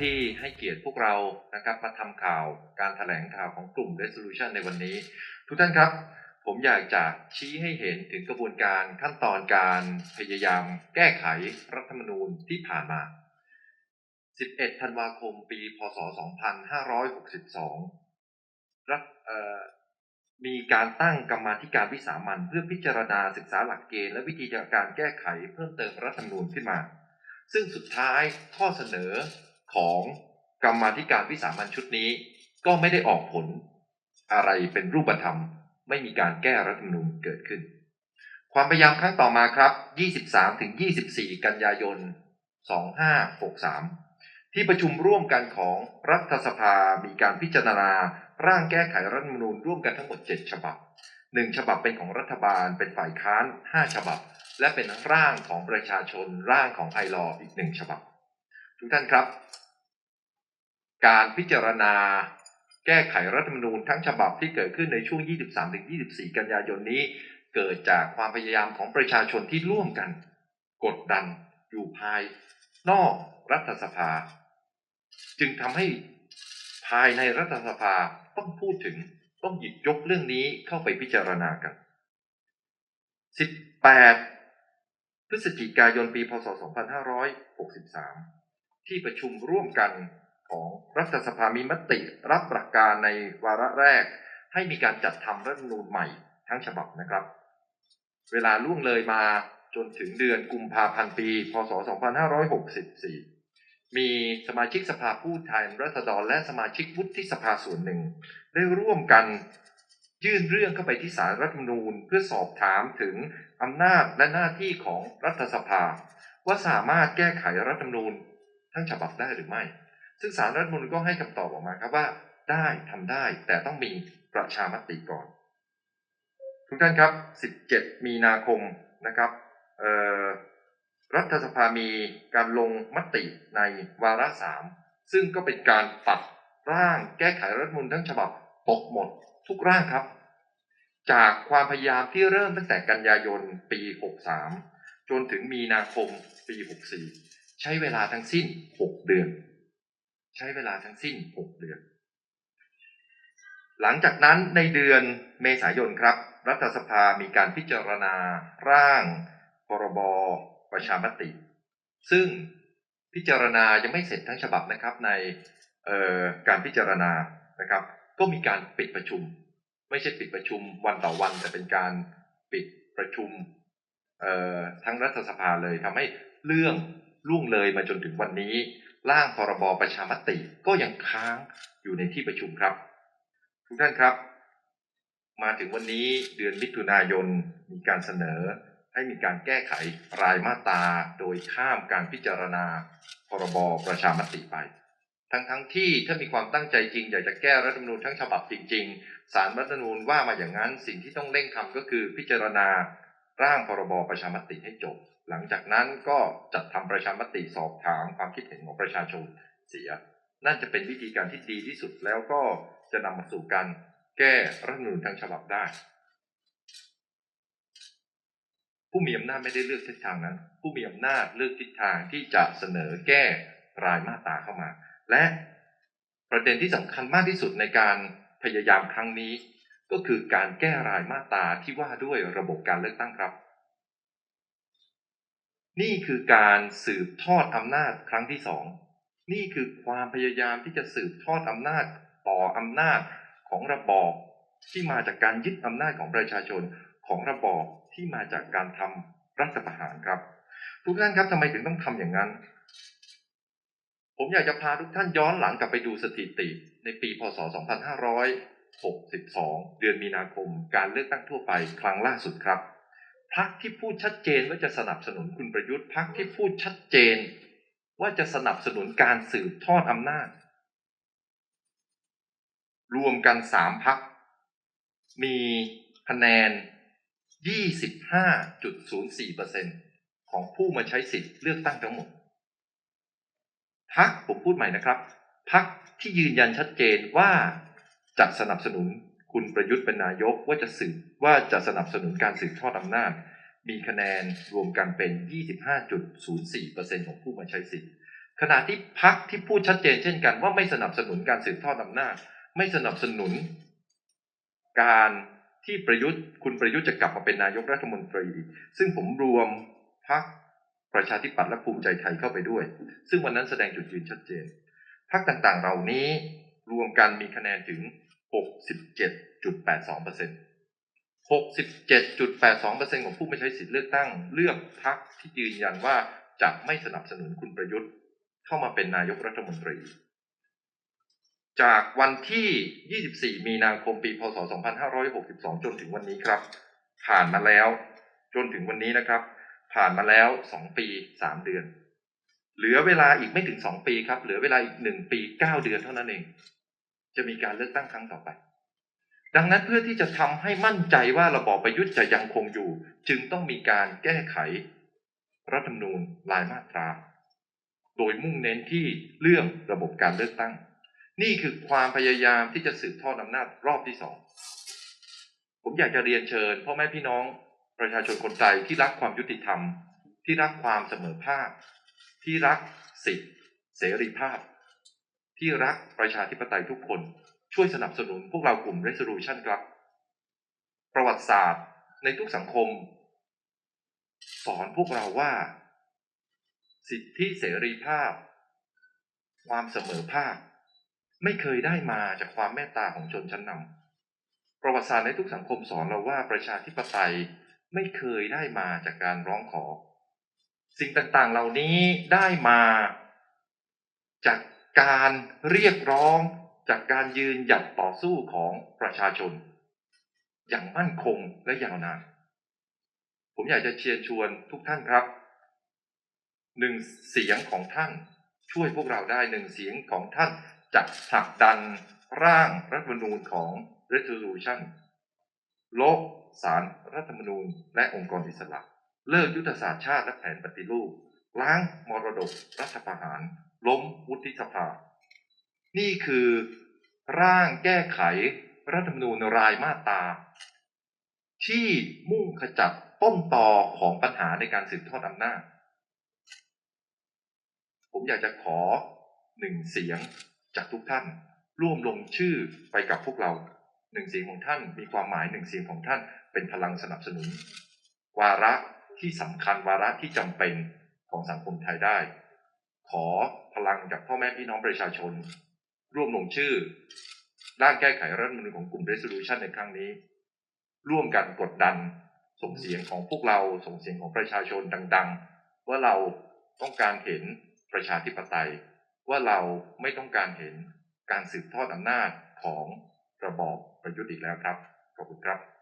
ที่ให้เกียรติพวกเรานะครับมาทำข่าวการแถลงข่าวของกลุ่ม Resolution ในวันนี้ ทุกท่านครับ ผมอยากจะชี้ให้เห็นถึงกระบวนการขั้นตอนการพยายามแก้ไขรัฐธรรมนูญที่ผ่านมา 11 ธันวาคม ปี พศ 2562รัฐมีการตั้งกรรมาธิการวิสามันเพื่อพิจารณาศึกษาหลักเกณฑ์และวิธีการแก้ไขเพิ่มเติมรัฐธรรมนูญขึ้นมา ซึ่งสุดท้ายข้อเสนอ ของกรรมาธิการวิสามันชุดนี้ ก็ไม่ได้ออกผลอะไรเป็นรูปธรรม ไม่มีการแก้รัฐธรรมนูญเกิดขึ้น ความพยายามครั้งต่อมาครับ 23-24 กันยายน 2563 ที่ประชุมร่วมกันของรัฐสภา มีการพิจารณาร่างแก้ไขรัฐธรรมนูญร่วมกันทั้งหมด 7 ฉบับ 1 ฉบับเป็นของรัฐบาล เป็นฝ่ายค้าน 5 ฉบับ และเป็นร่างของประชาชนร่างของไอรออีกหนึ่งฉบับ ทุกท่านครับ การพิจารณาแก้ไขรัฐธรรมนูญทั้งฉบับที่เกิดขึ้นในช่วง 23-24 กันยายนนี้ เกิดจากความพยายามของประชาชนที่ร่วมกัน กดดันอยู่ภาย นอกรัฐสภา จึงทำให้ภายในรัฐสภาต้องพูดถึงต้องหยิบยกเรื่องนี้เข้าไปพิจารณากัน 18 พฤศจิกายนปี พศ 2563 ที่ประชุมร่วมกันของรัฐสภามีมติรับหลักการในวาระแรก ให้มีการจัดทำรัฐธรรมนูญใหม่ทั้งฉบับนะครับ เวลาล่วงเลยมาจนถึงเดือนกุมภาพันธ์ปี พศ 2564 มีสมาชิกสภาผู้แทนราษฎรและสมาชิกวุฒิสภาส่วนหนึ่ง ได้ร่วมกันยื่นเรื่องเข้าไปที่ศาลรัฐธรรมนูญ เพื่อสอบถามถึงอำนาจและหน้าที่ของรัฐสภา ว่าสามารถแก้ไขรัฐธรรมนูญ ทั้งฉบับได้หรือไม่ ซึ่งศาลรัฐมนูญก็ให้คำตอบออกมาครับว่า ได้ทำได้แต่ต้องมีประชามติก่อน ทุกท่านครับ 17 มีนาคมนะครับรัฐสภามีการลงมติในวาระสามซึ่งก็เป็นการตัดร่างแก้ไขรัฐมนูญทั้งฉบับตกหมดทุกร่างครับ จากความพยายามที่เริ่มตั้งแต่กันยายนปี 63 จนถึงมีนาคมปี 64 ใช้เวลาทั้งสิ้น6เดือน ใช้เวลาทั้งสิ้น6เดือน หลังจากนั้นในเดือนเมษายนครับ รัฐสภามีการพิจารณาร่างพรบประชามติ ซึ่งพิจารณายังไม่เสร็จทั้งฉบับนะครับในการพิจารณานะครับ ก็มีการปิดประชุม ไม่ใช่ปิดประชุมวันต่อวัน แต่เป็นการปิดประชุมทั้งรัฐสภาเลยทำให้เรื่อง ล่วงเลยมาจนถึงวันนี้ ร่างพรบประชามติก็ยังค้างอยู่ในที่ประชุมครับ ทุกท่านครับ มาถึงวันนี้เดือนมิถุนายนมีการเสนอให้มีการแก้ไขรายมาตราโดยข้ามการพิจารณาพรบประชามติไป ทั้งทั้งที่ถ้ามีความตั้งใจจริง อยากจะแก้รัฐธรรมนูญทั้งฉบับจริง ๆ สารรัฐธรรมนูญว่ามาอย่างนั้นสิ่งที่ต้องเร่งทำก็คือพิจารณาร่างพรบประชามติให้จบ หลังจากนั้นก็จัดทำประชามติสอบถามความคิดเห็นของประชาชนเสีย นั่นจะเป็นวิธีการที่ดีที่สุดแล้วก็จะนำมาสู่การแก้รัฐธรรมนูญทั้งฉบับได้ ผู้มีอำนาจไม่ได้เลือกทิศทางนั้น ผู้มีอำนาจเลือกทิศทางที่จะเสนอแก้รายมาตราเข้ามา และประเด็นที่สำคัญมากที่สุดในการพยายามครั้งนี้ ก็คือการแก้รายมาตราที่ว่าด้วยระบบการเลือกตั้งครับ นี่คือการสืบทอดอำนาจครั้งที่สองนี่คือความพยายามที่จะสืบทอดอำนาจต่ออำนาจของระบอบที่มาจากการยึดอำนาจของประชาชนของระบอบที่มาจากการทำรัฐประหารครับ ทุกท่านครับทำไมถึงต้องทำอย่างนั้น ผมอยากจะพาทุกท่านย้อนหลังกลับไปดูสถิติ ในปีพศ 2562 เดือนมีนาคม การเลือกตั้งทั่วไปครั้งล่าสุดครับ พรรคที่พูดชัดเจนว่าจะสนับสนุนคุณประยุทธ์พรรคที่พูดชัดเจน ว่าจะสนับสนุนการสืบทอดอำนาจ รวมกันสามพัก มีคะแนน 25.04%ของผู้มาใช้สิทธิ์เลือกตั้งทั้งหมดพักผมพูดใหม่นะครับพักที่ยืนยันชัดเจนว่าจะสนับสนุน คุณประยุทธ์เป็นนายกว่าจะสืบว่าจะสนับสนุนการสืบทอดอำนาจ มีคะแนนรวมกันเป็น 25.04%ของผู้มาใช้สิทธิ์ขณะที่พักที่พูดชัดเจนเช่นกันว่าไม่สนับสนุนการสืบทอดอำนาจ ไม่สนับสนุน การที่ประยุทธ์ คุณประยุทธ์จะกลับมาเป็นนายกรัฐมนตรี ซึ่งผมรวมพักประชาธิปัตย์และภูมิใจไทยเข้าไปด้วย ซึ่งวันนั้นแสดงจุดยืนชัดเจนพักต่างๆ เหล่านี้รวมกันมีคะแนนถึง 67.82% 67.82%ของผู้ไม่ใช้สิทธิเลือกตั้ง เลือกพักที่ยืนยันว่าจะไม่สนับสนุนคุณประยุทธ์ เข้ามาเป็นนายกรัฐมนตรี จากวันที่ 24 มีนาคมปี พศ 2562 จนถึงวันนี้ครับ ผ่านมาแล้วจนถึงวันนี้นะครับ ผ่านมาแล้ว 2 ปี 3 เดือน เหลือเวลาอีกไม่ถึง 2 ปีครับ เหลือเวลาอีก 1 ปี 9 เดือนเท่านั้นเอง จะมีการเลือกตั้งครั้งต่อไป ดังนั้นเพื่อที่จะทำให้มั่นใจว่าระบอบประยุทธ์จะยังคงอยู่ จึงต้องมีการแก้ไข รัฐธรรมนูญรายมาตรา โดยมุ่งเน้นที่เรื่องระบบการเลือกตั้ง นี่คือความพยายามที่จะสืบทอดอำนาจรอบที่สองผมอยากจะเรียนเชิญพ่อแม่พี่น้องประชาชนคนไทยที่รักความยุติธรรม ที่รักความเสมอภาค ที่รักสิทธิเสรีภาพ ที่รักประชาธิปไตยทุกคน ช่วยสนับสนุนพวกเรากลุ่ม Resolution ครับ ประวัติศาสตร์ในทุกสังคม สอนพวกเราว่า สิทธิเสรีภาพ ความเสมอภาค ไม่เคยได้มาจากความเมตตาของชนชั้นนำประวัติศาสตร์ในทุกสังคมสอนเราว่าประชาธิปไตยไม่เคยได้มาจากการร้องขอ สิ่งต่างๆเหล่านี้ได้มาจาก การเรียกร้องจากการยืนหยัดต่อสู้ของประชาชน อย่างมั่นคงและยาวนาน ผมอยากจะเชียร์ชวนทุกท่านครับหนึ่งเสียงของท่านช่วยพวกเราได้หนึ่งเสียงของท่านจะผลักดันร่างรัฐธรรมนูญของ resolution โลกสารรัฐธรรมนูญและองค์กรอิสระ เลิกยุทธศาสตร์ชาติและแผนปฏิรูป ล้างมรดกรัฐประหาร ล้มวุฒิสภา นี่คือร่างแก้ไขรัฐธรรมนูญรายมาตราที่มุ่งขจัดต้นตอของปัญหาในการสืบทอดอำนาจ ผมอยากจะขอหนึ่งเสียงจากทุกท่าน ร่วมลงชื่อไปกับพวกเราหนึ่งเสียงของท่าน มีความหมายหนึ่งเสียงของท่าน เป็นพลังสนับสนุน วาระที่สำคัญวาระที่จำเป็นของสังคมไทยได้ ขอพลังจากพ่อแม่พี่น้องประชาชน ร่วมลงชื่อด้านแก้ไขรัฐมนูญของกลุ่ม resolution ในครั้งนี้ ร่วมกันกดดันส่งเสียงของพวกเราส่งเสียงของประชาชนดัง ๆ ว่าเราต้องการเห็นประชาธิปไตย ว่าเราไม่ต้องการเห็นการสืบทอดอำนาจของระบอบประยุทธ์อีกแล้วครับขอบคุณครับ